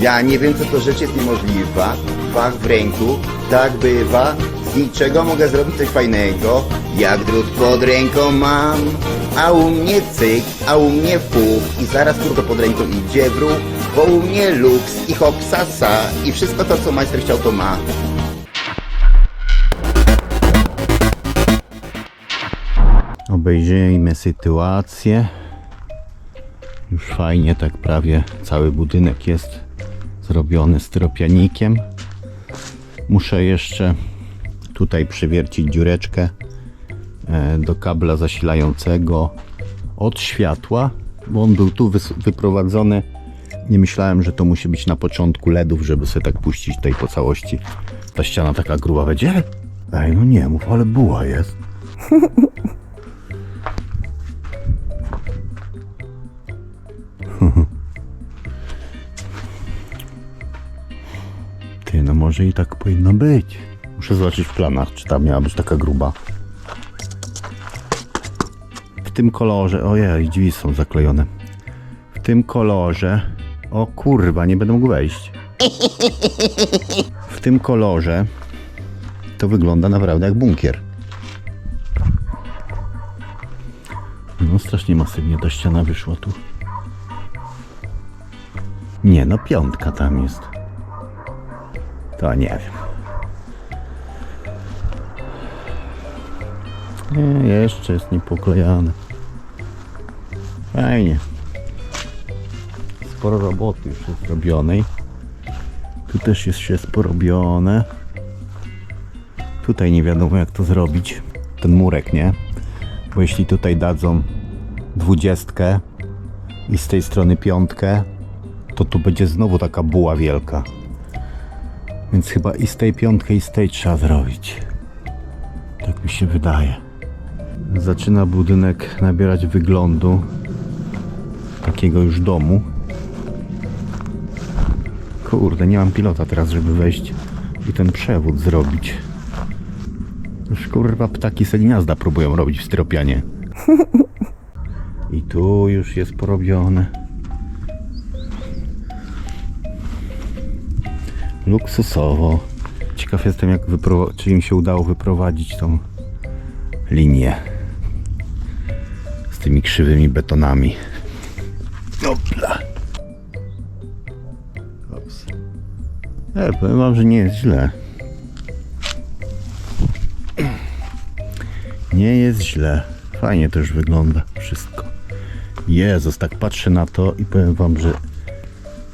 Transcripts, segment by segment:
Ja nie wiem, co to rzecz jest niemożliwa. Fach w ręku, tak bywa. Z niczego mogę zrobić coś fajnego. Jak drut pod ręką mam. A u mnie cyk, a u mnie fuch. I zaraz kurwa pod ręką idzie w ruch. Bo u mnie luks i hopsasa. I wszystko to, co majster chciał, to ma. Obejrzyjmy sytuację. Już fajnie, tak prawie cały budynek jest zrobiony styropianikiem. Muszę jeszcze tutaj przywiercić dziureczkę e, do kabla zasilającego od światła, bo on był tu wyprowadzony. Nie myślałem, że to musi być na początku LEDów, żeby sobie tak puścić tutaj po całości. Ta ściana taka gruba będzie? Ej, no nie mów, ale buła jest. I tak powinno być. Muszę zobaczyć w planach, czy ta miała być taka gruba. W tym kolorze, ojej, drzwi są zaklejone. W tym kolorze, o kurwa, nie będę mógł wejść. W tym kolorze to wygląda naprawdę jak bunkier. No strasznie masywnie ta ściana wyszła tu. Nie, no piątka tam jest. To nie wiem. Nie, jeszcze jest niepoklejane. Fajnie. Sporo roboty już jest robionej. Tu też jest się porobione. Tutaj nie wiadomo jak to zrobić. Ten murek, nie? Bo jeśli tutaj dadzą dwudziestkę i z tej strony piątkę, to tu będzie znowu taka buła wielka. Więc chyba i z tej piątki, i z tej trzeba zrobić. Tak mi się wydaje. Zaczyna budynek nabierać wyglądu takiego już domu. Kurde, nie mam pilota teraz, żeby wejść i ten przewód zrobić. Już kurwa ptaki se gniazda próbują robić w styropianie. I tu już jest porobione. Luksusowo. Ciekaw jestem, jak czy im się udało wyprowadzić tą linię z tymi krzywymi betonami. Dobra. Ops. E, powiem wam, że nie jest źle. Nie jest źle. Fajnie już wygląda wszystko. Jezus, tak patrzę na to i powiem wam, że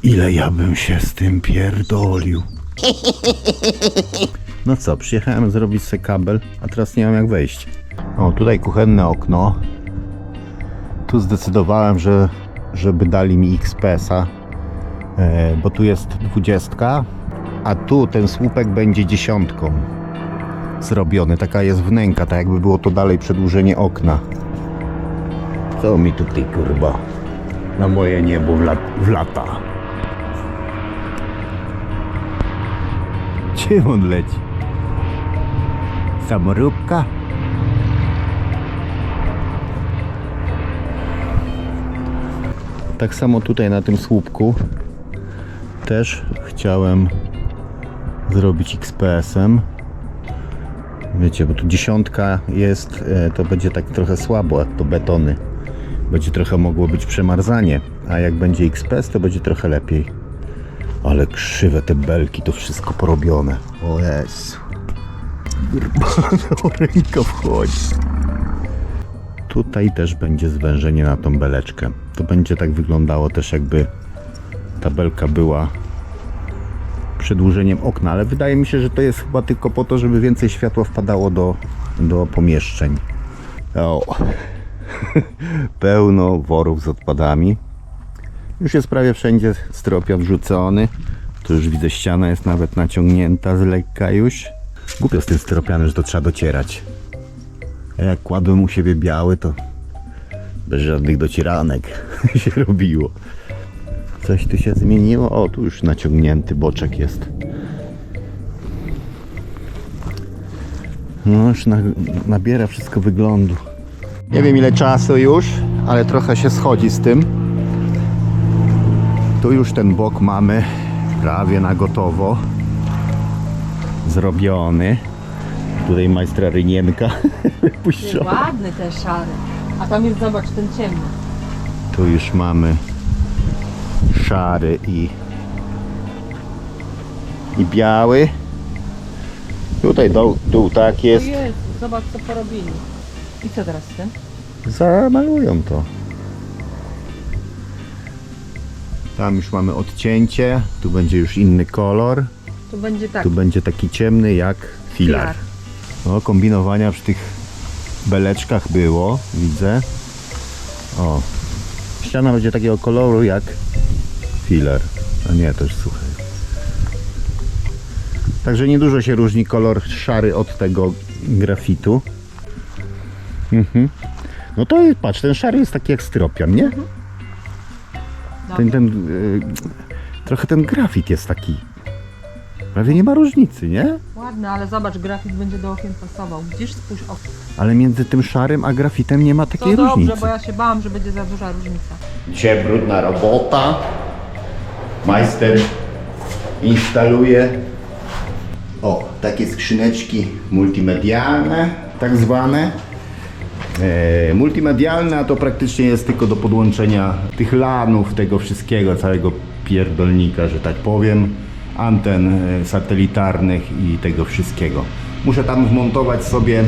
Ile ja bym się z tym pierdolił. No co, przyjechałem zrobić sobie kabel, a teraz nie mam jak wejść. O, tutaj kuchenne okno. Tu zdecydowałem, że żeby dali mi XPS-a, e, bo tu jest dwudziestka, a tu ten słupek będzie dziesiątką zrobiony. Taka jest wnęka, tak jakby było to dalej przedłużenie okna. Co mi tutaj kurwa na moje niebo wla wlata? Czym on leci? Samoróbka? Tak samo tutaj na tym słupku też chciałem zrobić XPS-em. Wiecie, bo tu dziesiątka jest, e, to będzie tak trochę słabo, jak to betony. Będzie trochę mogło być przemarzanie, a jak będzie XPS, to będzie trochę lepiej. Ale krzywe te belki, to wszystko porobione. O Jezu. Kurwa, ręka wchodzi. Tutaj też będzie zwężenie na tą beleczkę. To będzie tak wyglądało też jakby ta belka była przedłużeniem okna, ale wydaje mi się, że to jest chyba tylko po to, żeby więcej światła wpadało do, do pomieszczeń. O. Pełno worów z odpadami. Już jest prawie wszędzie styropian wrzucony. Tu już widzę ściana jest nawet naciągnięta z lekka już. Głupio z tym styropianem, że to trzeba docierać. A jak kładłem u siebie biały, to bez żadnych docieranek się robiło. Coś tu się zmieniło? O, tu już naciągnięty boczek jest. No już na, nabiera wszystko wyglądu. Nie wiem ile czasu już, ale trochę się schodzi z tym. Tu już ten bok mamy prawie na gotowo. Zrobiony. Tutaj majstra Rynienka. Ładny ten szary. A tam jest, zobacz, ten ciemny. Tu już mamy szary i, i biały. Tutaj dół, dół tak jest. Jezu, zobacz co porobili. I co teraz z tym? Zamalują to. Tam już mamy odcięcie. Tu będzie już inny kolor. Tu będzie tak. Tu będzie taki ciemny jak filar. Filar. No, kombinowania przy tych beleczkach było, widzę. O, ściana będzie takiego koloru jak filar. A nie, to suche. Także niedużo się różni kolor szary od tego grafitu. Mhm. No to jest, patrz, ten szary jest taki jak styropian, nie? Ten, ten, y, trochę ten grafit jest taki. Prawie nie ma różnicy, nie? Ładny, ale zobacz, grafit będzie do okien pasował. Widzisz, spójrz o. Ale między tym szarym a grafitem nie ma To takiej dobrze, różnicy. bo ja się bałam, że będzie za duża różnica. Dzisiaj brudna robota. Majster instaluje o, takie skrzyneczki multimedialne, tak zwane. E, multimedialne, a to praktycznie jest tylko do podłączenia tych lanów, tego wszystkiego, całego pierdolnika, że tak powiem, anten e, satelitarnych i tego wszystkiego. Muszę tam wmontować sobie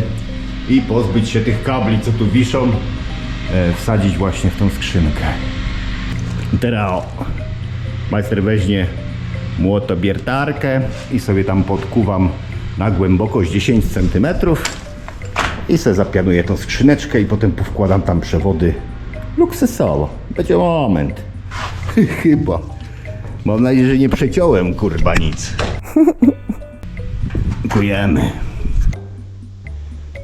i pozbyć się tych kabli, co tu wiszą, e, wsadzić właśnie w tą skrzynkę. Teraz o, majster weźmie młotobiertarkę i sobie tam podkuwam na głębokość 10 cm i sobie zapianuję tą skrzyneczkę i potem powkładam tam przewody luksusowo. Będzie moment. Chyba. Mam nadzieję, że nie przeciąłem kurwa nic. Dziękujemy.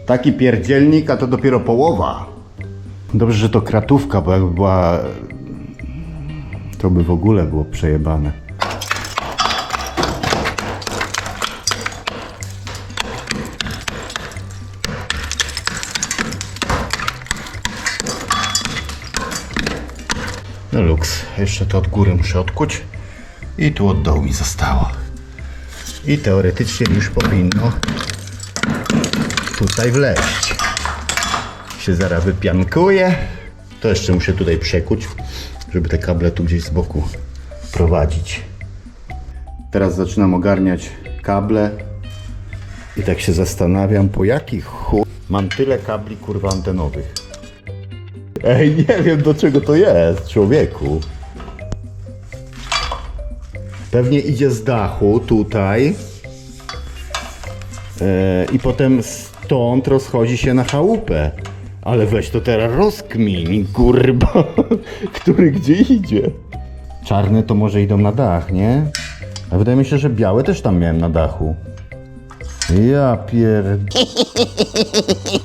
Taki pierdzielnik, a to dopiero połowa. Dobrze, że to kratówka, bo jakby była to by w ogóle było przejebane. No luks, jeszcze to od góry muszę odkuć i tu od dołu mi zostało. I teoretycznie już powinno tutaj wleźć. Się zaraz wypiankuje. To jeszcze muszę tutaj przekuć, żeby te kable tu gdzieś z boku prowadzić. Teraz zaczynam ogarniać kable i tak się zastanawiam, po jakich chuj mam tyle kabli kurwa antenowych. Ej, nie wiem do czego to jest, człowieku. Pewnie idzie z dachu tutaj e, i potem stąd rozchodzi się na chałupę. Ale weź to teraz rozkmin, kurba, który gdzie idzie. Czarne to może idą na dach, nie? A wydaje mi się, że białe też tam miałem na dachu. Ja pier...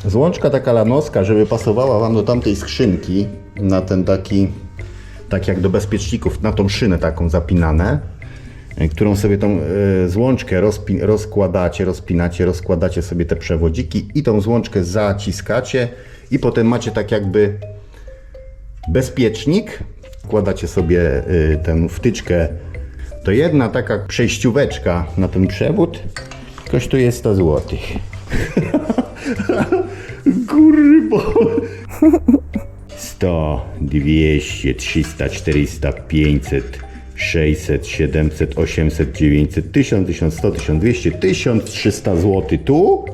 Złączka taka lanowska, żeby pasowała wam do tamtej skrzynki, na ten taki, tak jak do bezpieczników, na tą szynę taką zapinane, e, którą sobie tą e, złączkę rozpi- rozkładacie, rozpinacie, rozkładacie sobie te przewodziki i tą złączkę zaciskacie i potem macie tak jakby bezpiecznik, wkładacie sobie y, tę wtyczkę, to jedna taka przejścióweczka na ten przewód kosztuje 100 zł. Kurwa. 100, 200, 300, 400, 500, 600, 700, 800, 900, 1000, 1100, 1200, 1300 zł tu,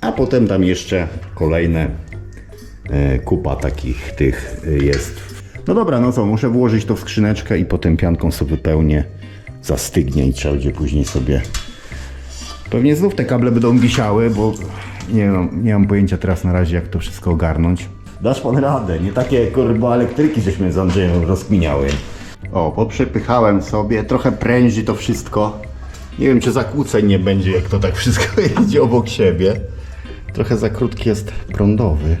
a potem tam jeszcze kolejne e, kupa takich tych e, jest. No dobra, no co, muszę włożyć to w skrzyneczkę i potem pianką sobie wypełnię, zastygnie i trzeba będzie później sobie... Pewnie znów te kable będą wisiały, bo nie, mam- nie mam pojęcia teraz na razie jak to wszystko ogarnąć. Dasz pan radę, nie takie kurwa elektryki żeśmy z Andrzejem rozkminiały. O, poprzepychałem sobie, trochę pręży to wszystko. Nie wiem czy zakłóceń nie będzie jak to tak wszystko jedzie obok siebie. Trochę za krótki jest prądowy.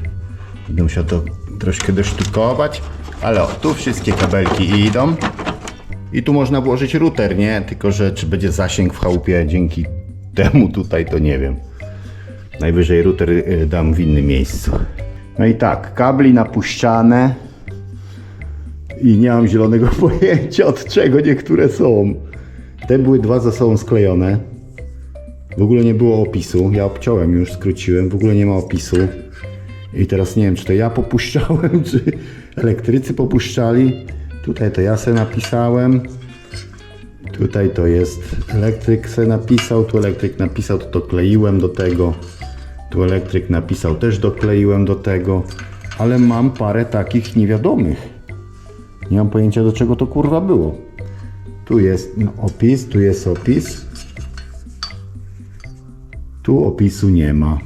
Będę musiał to troszkę dosztukować. Ale o, tu wszystkie kabelki idą. I tu można włożyć router, nie? Tylko, że czy będzie zasięg w chałupie dzięki temu tutaj, to nie wiem. Najwyżej router y, dam w innym miejscu. No i tak, kabli napuszczane. I nie mam zielonego pojęcia od czego niektóre są. Te były dwa ze sobą sklejone. W ogóle nie było opisu. Ja obciąłem już, skróciłem. W ogóle nie ma opisu. I teraz nie wiem, czy to ja popuszczałem, czy elektrycy popuszczali. Tutaj to ja sobie napisałem. Tutaj to jest elektryk se napisał, tu elektryk napisał, to dokleiłem do tego. Tu elektryk napisał, też dokleiłem do tego. Ale mam parę takich niewiadomych. Nie mam pojęcia do czego to kurwa było. Tu jest no, opis, tu jest opis. Tu opisu nie ma.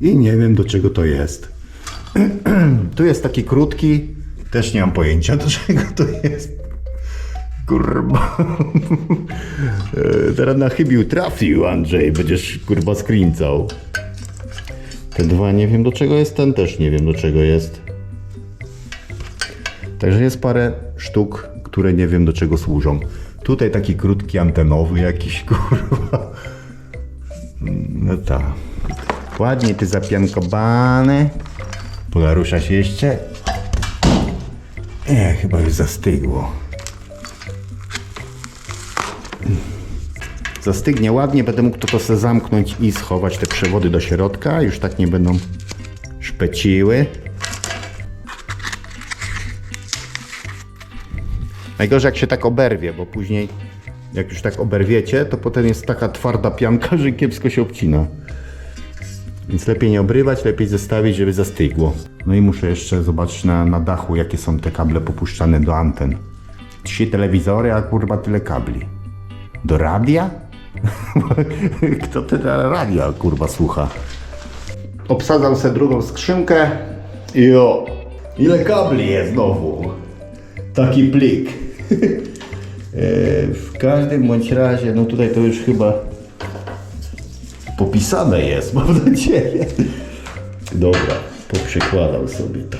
I nie wiem do czego to jest. tu jest taki krótki. Też nie mam pojęcia do czego to jest. Kurwa. E, Teraz na chybił trafił Andrzej. Będziesz kurwa skręcał. Te dwa nie wiem do czego jest, ten też nie wiem do czego jest. Także jest parę sztuk, które nie wiem do czego służą. Tutaj taki krótki antenowy jakiś kurwa. No tak. Ładnie ty zapiankowany. Polarusza się jeszcze. Nie, chyba już zastygło. Zastygnie ładnie, będę mógł to, to sobie zamknąć i schować te przewody do środka. Już tak nie będą szpeciły. Najgorzej jak się tak oberwie, bo później jak już tak oberwiecie, to potem jest taka twarda pianka, że kiepsko się obcina. Więc lepiej nie obrywać, lepiej zostawić, żeby zastygło. No i muszę jeszcze zobaczyć na, na dachu, jakie są te kable popuszczane do anten. Trzy telewizory, a kurwa tyle kabli. Do radia? Kto te radia kurwa słucha? Obsadzam sobie drugą skrzynkę i o, ile kabli jest znowu. Taki plik. E, w każdym bądź razie, no tutaj to już chyba popisane jest, mam nadzieję. Dobra, poprzekładam sobie to.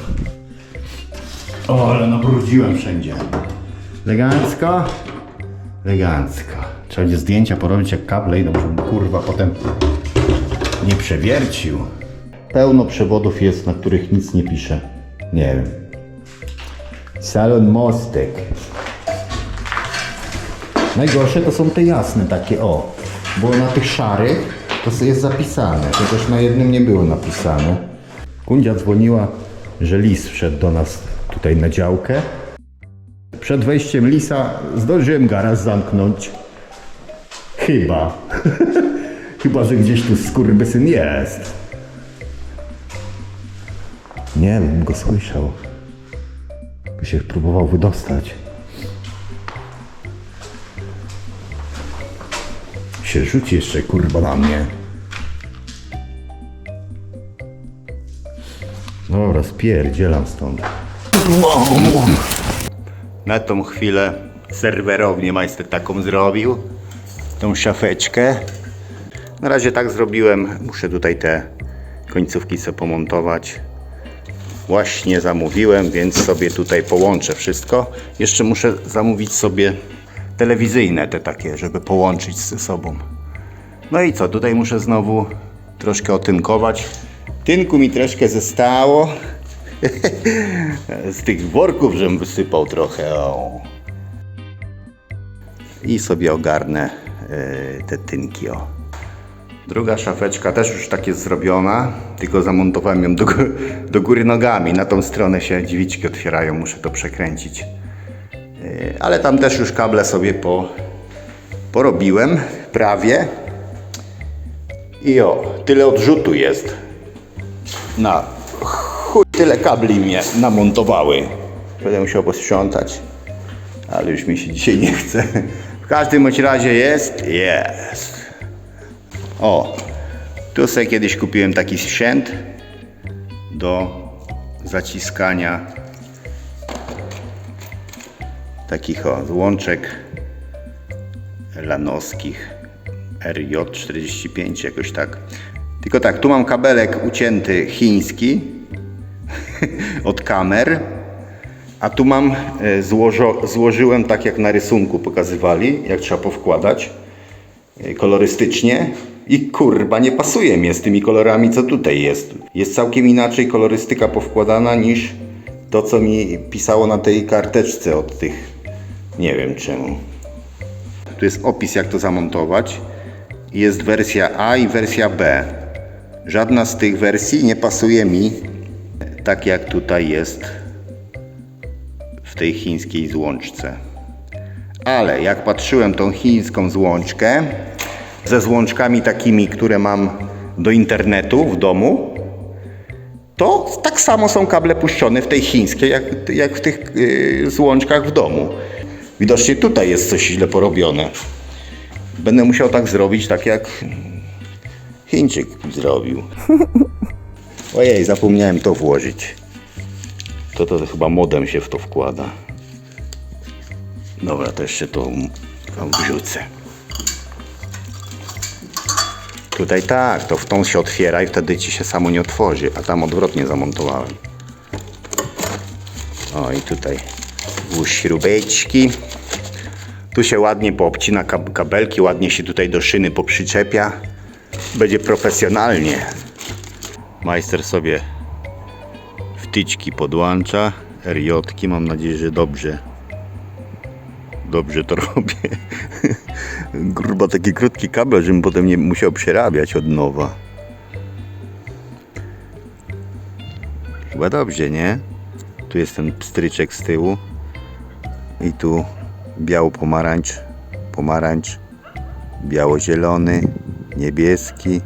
O, ale nabrudziłem wszędzie. Elegancko. Elegancko. Trzeba będzie zdjęcia porobić jak kable idą, żebym kurwa potem nie przewiercił. Pełno przewodów jest, na których nic nie pisze. Nie wiem. Salon Mostek. Najgorsze to są te jasne takie, o. Bo na tych szarych to jest zapisane. Chociaż na jednym nie było napisane. Kundzia dzwoniła, że lis wszedł do nas tutaj na działkę. Przed wejściem lisa zdążyłem garaż zamknąć. Chyba. Chyba, że gdzieś tu skurwysyn jest. Nie wiem, go słyszał. By się próbował wydostać. Się rzuci jeszcze kurwa na mnie. Dobra, spierdzielam stąd. Na tą chwilę serwerownię majster taką zrobił. Tą szafeczkę. Na razie tak zrobiłem. Muszę tutaj te końcówki sobie pomontować. Właśnie zamówiłem, więc sobie tutaj połączę wszystko. Jeszcze muszę zamówić sobie telewizyjne te takie, żeby połączyć ze sobą. No i co, tutaj muszę znowu troszkę otynkować. Tynku mi troszkę zostało. Z tych worków, żem wysypał trochę. O. I sobie ogarnę te tynki. O. Druga szafeczka też już tak jest zrobiona, tylko zamontowałem ją do, do góry nogami. Na tą stronę się drzwiczki otwierają, muszę to przekręcić. E, Ale tam też już kable sobie po, porobiłem, prawie. I o, tyle odrzutu jest. Na chuj tyle kabli mnie namontowały. Będę musiał posprzątać, ale już mi się dzisiaj nie chce. W każdym bądź razie jest, jest. O, tu sobie kiedyś kupiłem taki sprzęt do zaciskania takich o, łączek lanowskich RJ45 jakoś tak. Tylko tak, tu mam kabelek ucięty chiński od kamer, a tu mam e, złożo, złożyłem tak jak na rysunku pokazywali, jak trzeba powkładać e, kolorystycznie i kurwa nie pasuje mi z tymi kolorami co tutaj jest. Jest całkiem inaczej kolorystyka powkładana niż to co mi pisało na tej karteczce od tych nie wiem czemu. Tu jest opis, jak to zamontować. Jest wersja A i wersja B. Żadna z tych wersji nie pasuje mi tak, jak tutaj jest w tej chińskiej złączce. Ale jak patrzyłem tą chińską złączkę ze złączkami takimi, które mam do internetu w domu, to tak samo są kable puszczone w tej chińskiej, jak, jak w tych yy, złączkach w domu. Widocznie tutaj jest coś źle porobione. Będę musiał tak zrobić, tak jak Chińczyk zrobił. Ojej, zapomniałem to włożyć. To to chyba modem się w to wkłada. Dobra, to jeszcze to wam wrzucę. Tutaj tak, to w tą się otwiera i wtedy ci się samo nie otworzy, a tam odwrotnie zamontowałem. O i tutaj włóż śrubeczki. Tu się ładnie poobcina kab- kabelki, ładnie się tutaj do szyny poprzyczepia. Będzie profesjonalnie. Majster sobie wtyczki podłącza, RJ, mam nadzieję, że dobrze. Dobrze to robię. Gruba taki krótki kabel, żebym potem nie musiał przerabiać od nowa. Chyba dobrze, nie? Tu jest ten pstryczek z tyłu. I tu biało-pomarańcz, pomarańcz, biało-zielony, niebieski,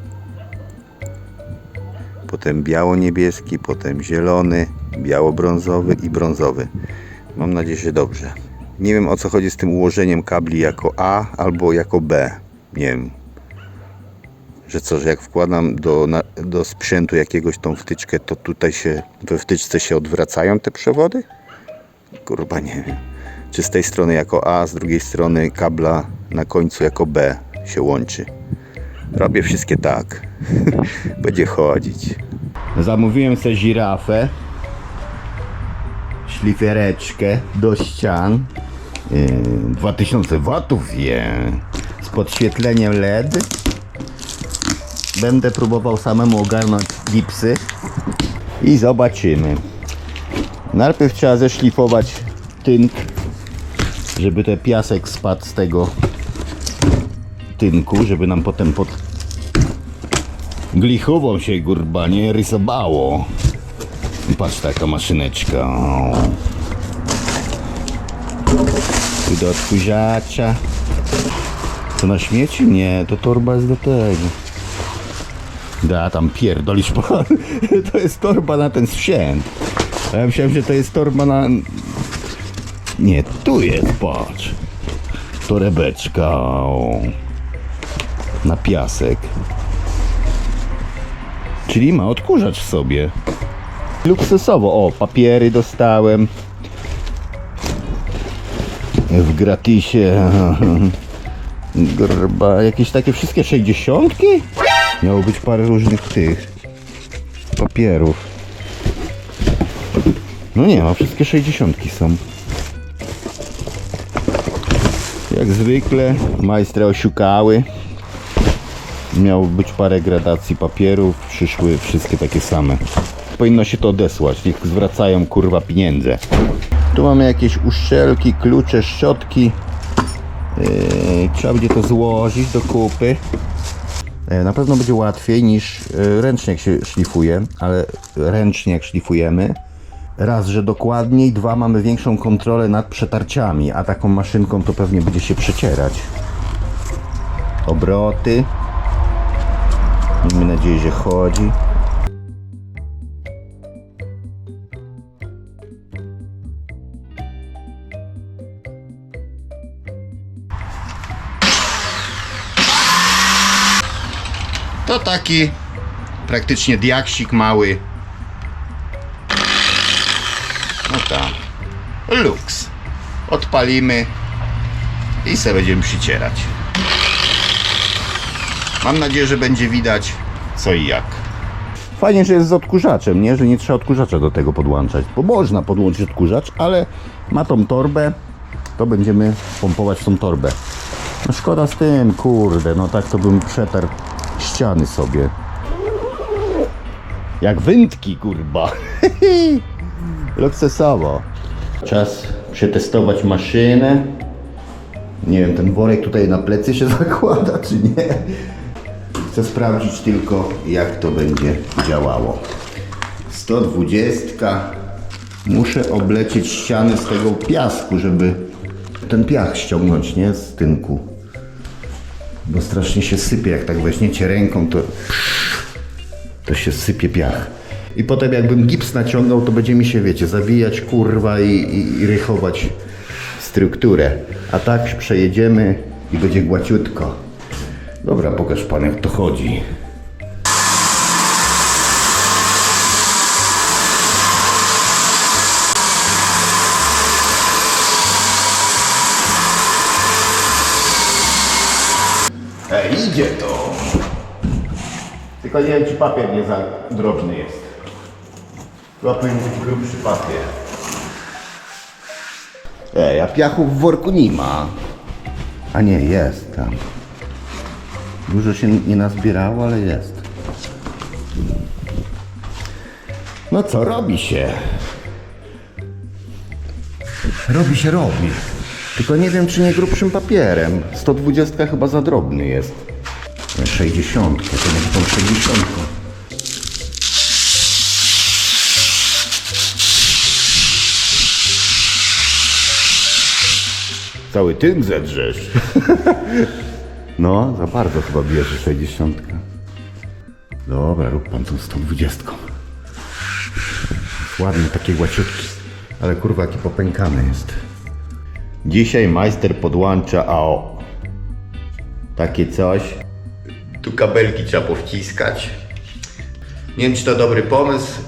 potem biało-niebieski, potem zielony, biało-brązowy i brązowy. Mam nadzieję, że dobrze. Nie wiem o co chodzi z tym ułożeniem kabli jako A albo jako B. Nie wiem. Że co, że jak wkładam do, na, do sprzętu jakiegoś tą wtyczkę, to tutaj się we wtyczce się odwracają te przewody? Kurwa nie wiem. Czy z tej strony jako A, z drugiej strony kabla na końcu jako B się łączy. Robię wszystkie tak. Będzie chodzić. Zamówiłem sobie żirafę. Szlifiereczkę do ścian. Yy, 2000 watów je. Z podświetleniem LED. Będę próbował samemu ogarnąć gipsy. I zobaczymy. Najpierw trzeba zeszlifować tynk, żeby ten piasek spadł z tego tynku, żeby nam potem pod glichową się gurba nie rysowało. Patrz taka maszyneczka. Tu do odkurzacza. To na śmieci? Nie, to torba jest do tego. Da, tam pierdolisz pan. To jest torba na ten sprzęt. A ja myślałem, że to jest torba na... Nie, tu jest, patrz. Torebeczka. Na piasek. Czyli ma odkurzacz w sobie. Luksusowo. O, papiery dostałem. W gratisie. Grba, jakieś takie wszystkie 60? Miało być parę różnych tych papierów. No nie ma, wszystkie 60 są. Jak zwykle majstre osiukały. Miało być parę gradacji papierów, przyszły wszystkie takie same. Powinno się to odesłać, niech zwracają kurwa pieniądze. Tu mamy jakieś uszczelki, klucze, szczotki. Yy, trzeba będzie to złożyć do kupy. E, Na pewno będzie łatwiej niż e, ręcznie jak się szlifuje, ale ręcznie jak szlifujemy, raz, że dokładniej, dwa, mamy większą kontrolę nad przetarciami, a taką maszynką to pewnie będzie się przecierać. Obroty. Miejmy nadzieję, że chodzi. To taki praktycznie diaksik mały. No tak. Lux. Odpalimy i sobie będziemy przycierać. Mam nadzieję, że będzie widać co i jak. Fajnie, że jest z odkurzaczem, nie? Że nie trzeba odkurzacza do tego podłączać. Bo można podłączyć odkurzacz, ale ma tą torbę, to będziemy pompować tą torbę. No szkoda z tym, kurde, no tak to bym przetarł ściany sobie. Jak wędki, kurba. Luksusowo. Czas przetestować maszynę. Nie wiem, ten worek tutaj na plecy się zakłada, czy nie. Chcę sprawdzić tylko, jak to będzie działało. 120. Muszę oblecieć ściany z tego piasku, żeby ten piach ściągnąć, nie? Z tynku. Bo strasznie się sypie, jak tak weźmiecie ręką, to to się sypie piach. I potem jakbym gips naciągał, to będzie mi się, wiecie, zawijać kurwa i, i, i rychować strukturę. A tak przejedziemy i będzie głaciutko. Dobra, pokaż pan jak to chodzi. Ej, idzie to! Tylko nie wiem, czy papier nie za drobny jest. Chyba powinien być grubszy papier. Ej, a piachu w worku nie ma. A nie, jest tam. Dużo się nie nazbierało, ale jest. No co, robi się. Robi się, robi. Tylko nie wiem, czy nie grubszym papierem. 120 chyba za drobny jest. 60, to będzie tą 60. Cały tynk zedrzesz. No, za bardzo chyba bierze 60. Dobra, rób pan tą 120. Ładne takie łaciutki. Ale kurwa, jaki popękany jest. Dzisiaj majster podłącza AO. Takie coś. Tu kabelki trzeba powciskać. Nie wiem, czy to dobry pomysł,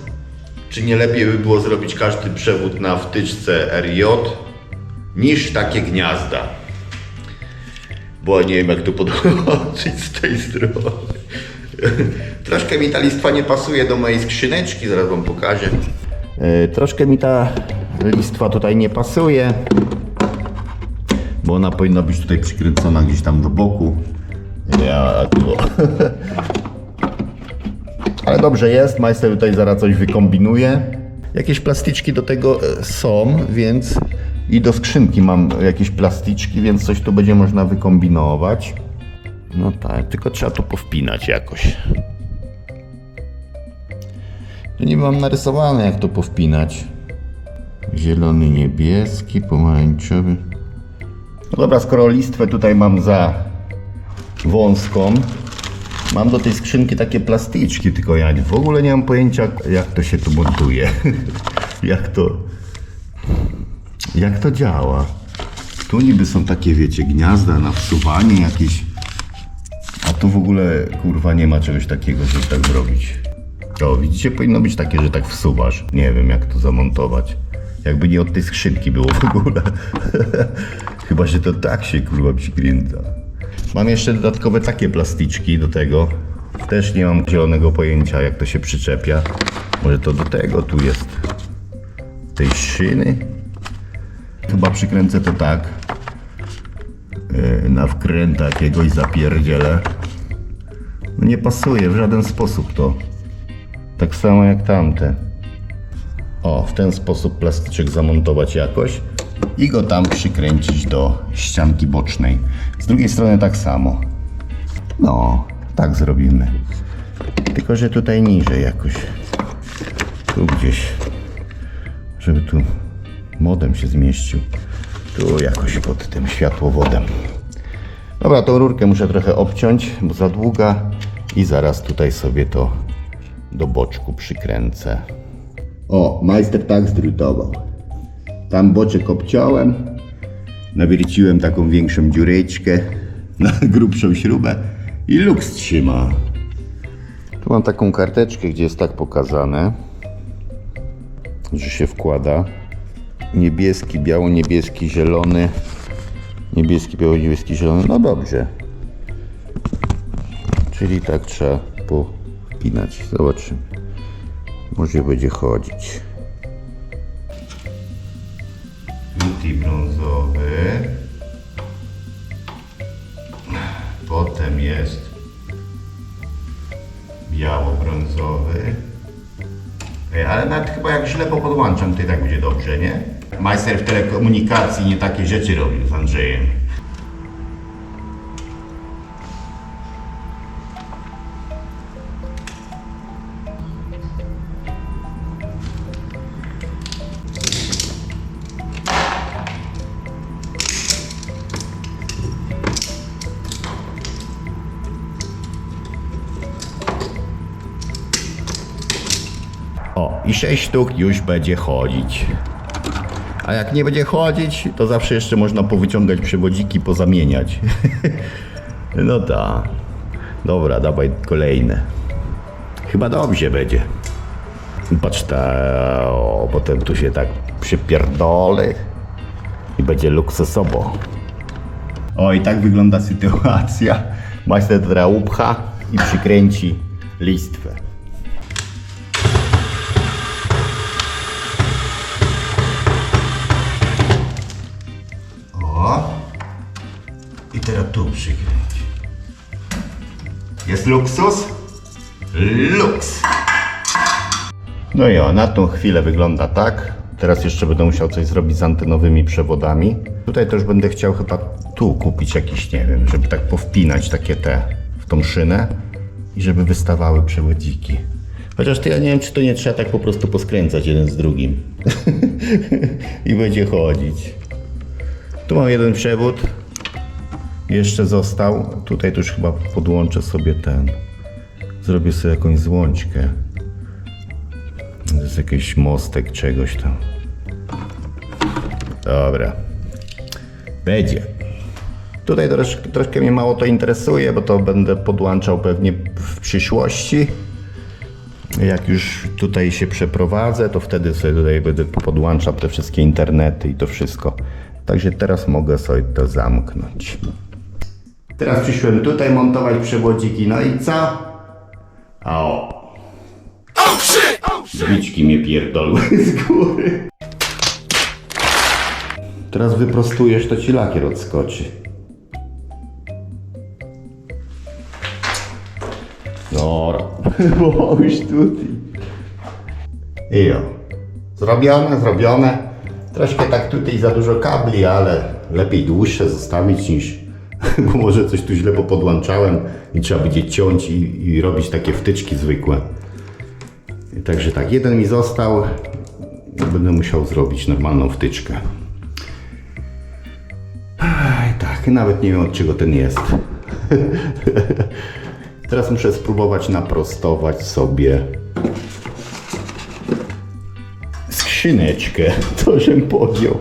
czy nie lepiej by było zrobić każdy przewód na wtyczce RJ niż takie gniazda. Bo nie wiem, jak to podłączyć z tej strony. Troszkę mi ta listwa nie pasuje do mojej skrzyneczki, zaraz wam pokażę. Troszkę mi ta listwa tutaj nie pasuje, bo ona powinna być tutaj przykręcona gdzieś tam do boku. Ja tu. Ale dobrze jest, majster tutaj zaraz coś wykombinuje. Jakieś plastyczki do tego e, są, więc i do skrzynki mam jakieś plastyczki, więc coś tu będzie można wykombinować. No tak, tylko trzeba to powpinać jakoś. Tu nie mam narysowane jak to powpinać. Zielony, niebieski, pomarańczowy. No dobra, skoro listwę tutaj mam za wąską, mam do tej skrzynki takie plastyczki, tylko ja w ogóle nie mam pojęcia jak to się tu montuje. jak to... Jak to działa? Tu niby są takie, wiecie, gniazda na wsuwanie jakieś. A tu w ogóle, kurwa, nie ma czegoś takiego, żeby tak zrobić. O, widzicie, powinno być takie, że tak wsuwasz. Nie wiem, jak to zamontować. Jakby nie od tej skrzynki było w ogóle. Chyba, że to tak się, kurwa, przykręca. Mam jeszcze dodatkowe takie plastyczki do tego. Też nie mam zielonego pojęcia, jak to się przyczepia. Może to do tego tu jest. Tej szyny. Chyba przykręcę to tak. Yy, na wkręta jakiegoś zapierdzielę. No nie pasuje w żaden sposób to. Tak samo jak tamte. O, w ten sposób plastyczek zamontować jakoś i go tam przykręcić do ścianki bocznej. Z drugiej strony tak samo. No, tak zrobimy. Tylko, że tutaj niżej jakoś. Tu gdzieś. Żeby tu modem się zmieścił. Tu jakoś pod tym światłowodem. Dobra, tą rurkę muszę trochę obciąć, bo za długa i zaraz tutaj sobie to do boczku przykręcę. O, majster tak zdrutował. Tam boczek obciąłem, nawierciłem taką większą dziureczkę na grubszą śrubę i luks trzyma. Tu mam taką karteczkę, gdzie jest tak pokazane, że się wkłada niebieski, biało-niebieski, zielony, niebieski, biało-niebieski, zielony, no dobrze. Czyli tak trzeba popinać. Zobaczymy. Może będzie chodzić. Multi brązowy. Potem jest biało-brązowy. Ale nawet chyba jak źle popodłączam, to i tak będzie dobrze, nie? Majster w telekomunikacji nie takie rzeczy robił z Andrzejem. O, i sześć sztuk już będzie chodzić. A jak nie będzie chodzić, to zawsze jeszcze można powyciągać przewodziki, pozamieniać. no tak. Dobra, dawaj kolejne. Chyba dobrze będzie. Patrz ta, o, potem tu się tak przypierdolę i będzie luksusowo. O, i tak wygląda sytuacja. Majster teraz upcha i przykręci listwę. Teraz tu przykręć. Jest luksus? Luks! No i o, na tą chwilę wygląda tak. Teraz jeszcze będę musiał coś zrobić z antenowymi przewodami. Tutaj też będę chciał chyba tu kupić jakiś, nie wiem, żeby tak powpinać takie te w tą szynę i żeby wystawały przewodziki. Chociaż to ja nie wiem, czy to nie trzeba tak po prostu poskręcać jeden z drugim. I będzie chodzić. Tu mam jeden przewód. Jeszcze został. Tutaj już chyba podłączę sobie ten. Zrobię sobie jakąś złączkę. To jest jakiś mostek czegoś tam. Dobra. Będzie. Tutaj troszkę, troszkę mnie mało to interesuje, bo to będę podłączał pewnie w przyszłości. Jak już tutaj się przeprowadzę, to wtedy sobie tutaj będę podłączał te wszystkie internety i to wszystko. Także teraz mogę sobie to zamknąć. Teraz przyszłem tutaj montować przewodziki. No i co? A o. Drzwiczki mnie pierdolły z góry. Teraz wyprostujesz, to ci lakier odskoczy. Dobra, bo już tutaj. I o. Zrobione, zrobione. Troszkę tak tutaj za dużo kabli, ale lepiej dłuższe zostawić niż... Bo może coś tu źle popodłączałem i trzeba będzie ciąć i, i robić takie wtyczki zwykłe. Także tak, jeden mi został. Będę musiał zrobić normalną wtyczkę. Tak, nawet nie wiem od czego ten jest. Teraz muszę spróbować naprostować sobie skrzyneczkę. To, żem podjął.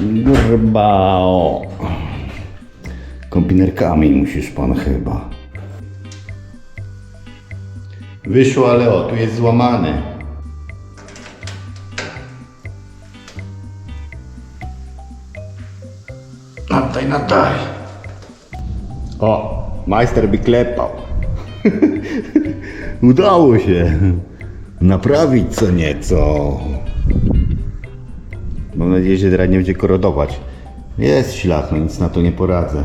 Chyba o. Kombinerkami musisz pan chyba. Wyszło, ale o, tu jest złamane. Nataj, nataj. O, majster by klepał. Udało się naprawić co nieco. Mam nadzieję, że teraz nie będzie korodować. Jest ślad, no nic na to nie poradzę.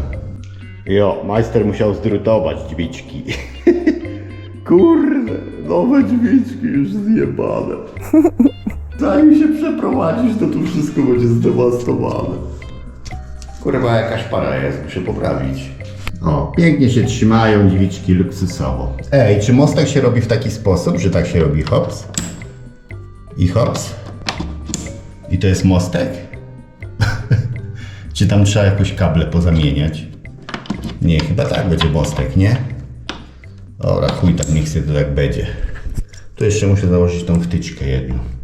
Jo, majster musiał zdrutować drzwiczki. Kurde, nowe drzwiczki już zjebane. Zanim się przeprowadzisz, to tu wszystko będzie zdewastowane. Kurwa, jakaś para jest, muszę poprawić. O, pięknie się trzymają drzwiczki luksusowo. Ej, czy mostek się robi w taki sposób, że tak się robi hops? I hops? I to jest mostek? czy tam trzeba jakoś kable pozamieniać? Nie, chyba tak będzie mostek, nie? Dobra, chuj, tak niech sobie to tak będzie. Tu jeszcze muszę założyć tą wtyczkę jedną.